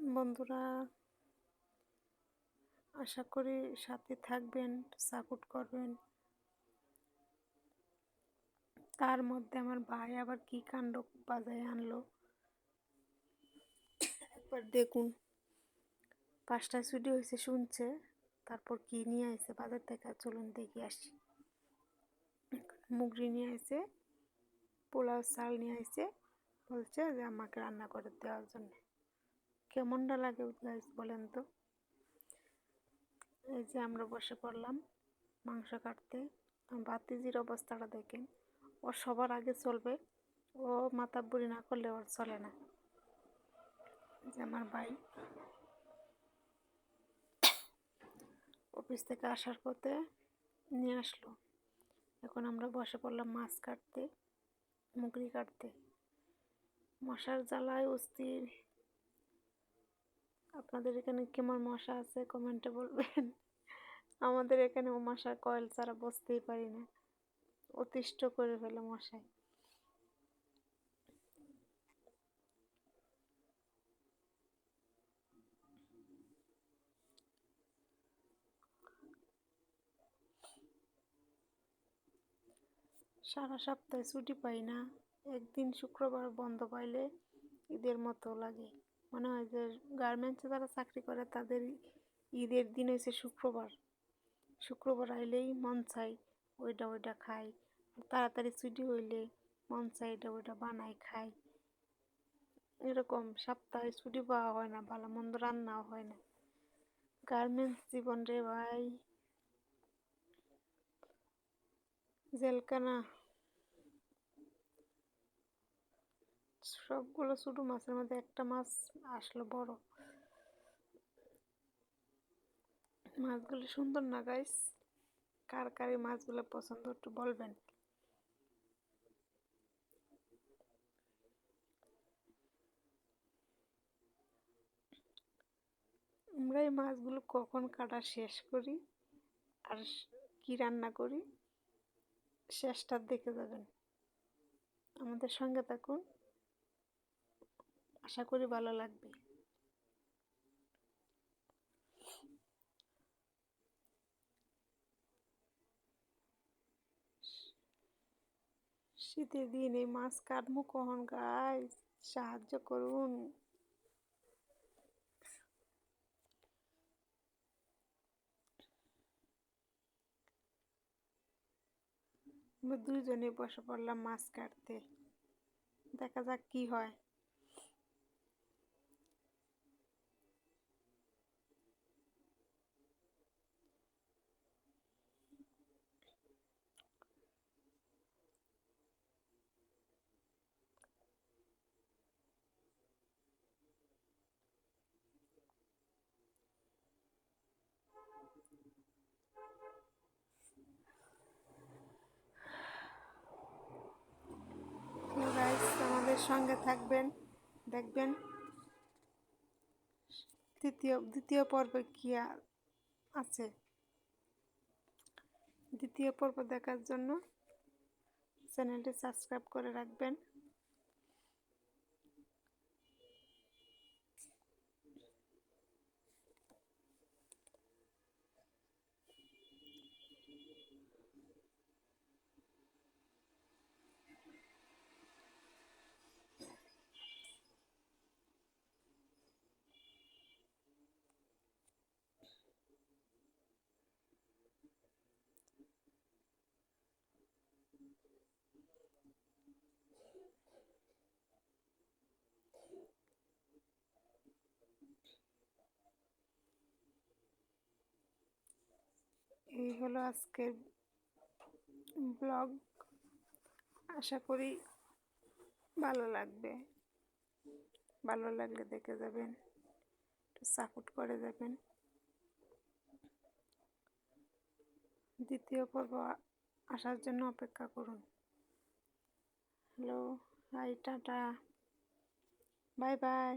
বন্ধুরা, আশা করি সাথে থাকবেন সাপোর্ট করবেন। তার মধ্যে আমার ভাই আবার কি কাণ্ড বাজায় আনলো? একবার দেখুন। পাঁচটা ছুটি হয়েছে শুনছে, তারপর কি নিয়ে আসে বাজার থেকে চলুন দেখে আসি। মুগরি নিয়ে আসে পোলাও চাল নিয়ে আসে বলছে যে আমাকে রান্না করে দেওয়ার জন্য। কেমনটা লাগে গাইস বলেন তো? এই যে আমরা বসে পড়লাম মাংস কাটতে। বাতিজির অবস্থাটা দেখেন। ও সবার আগে চলবে। ও মাথা বুড়ি না করলে ওর চলে না। যে আমার ভাই। অফিস থেকে আসার পথে নিয়ে আসলো। এখন আমরা বসে পড়লাম মাছ কাটতে, মুগরি কাটতে। মশার জ্বালায় অস্থির। আপনাদের এখানে কেমন মশা আছে? কমেন্টে বলবেন। আমাদের এখানে মশার কয়েল ছাড়া বসতেই পারি না। অতিষ্ঠ করে ফেলে মশাই সারা সপ্তাহে ছুটি পাই না। একদিন শুক্রবার বন্ধ পাইলে ঈদের মতো লাগে। মনে হয় যে গার্মেন্টসে যারা চাকরি করে, তাদের ঈদের দিন হয়েছে শুক্রবার। শুক্রবার আইলেই মন চাই ওইটা ওইটা খাই। তাড়াতাড়ি ছুটি হইলে মন চাই এটা ওইটা বানাই, খাই। এরকম সপ্তাহে ছুটি পাওয়া হয় না, ভালো মন্দ রান্নাও হয় না। গার্মেন্টস জীবন রে ভাই। জেলকানা সবগুলো ছোটো মাছের মধ্যে একটা মাছ আসলো, বড়। মাছগুলো সুন্দর না গাইস কার কার এই মাছগুলো পছন্দ একটু বলবেন? আমরা এই মাছগুলো কখন কাটা শেষ করি আর কি রান্না করি? শেষটা দেখে যাবেন। আমাদের সঙ্গে থাকুন। আশা করি ভালো লাগবে। শীতের দিন এই মাছ কাটবো কখন গাই সাহায্য করুন। দুইজনে বসে পড়লাম মাছ কাটতে। দেখা যাক কি হয় আমাদের সঙ্গে থাকবেন। দেখবেন তৃতীয়, দ্বিতীয় পর্বে কি আছে? দ্বিতীয় পর্ব দেখার জন্য চ্যানেলটি সাবস্ক্রাইব করে রাখবেন। এই হলো আজকের ব্লগ। আশা করি ভালো লাগবে। ভালো লাগলে দেখে যাবেন, একটু সাপোর্ট করে যাবেন। দ্বিতীয় পর্ব আসার জন্য অপেক্ষা করুন। Hello hi tata. Bye bye.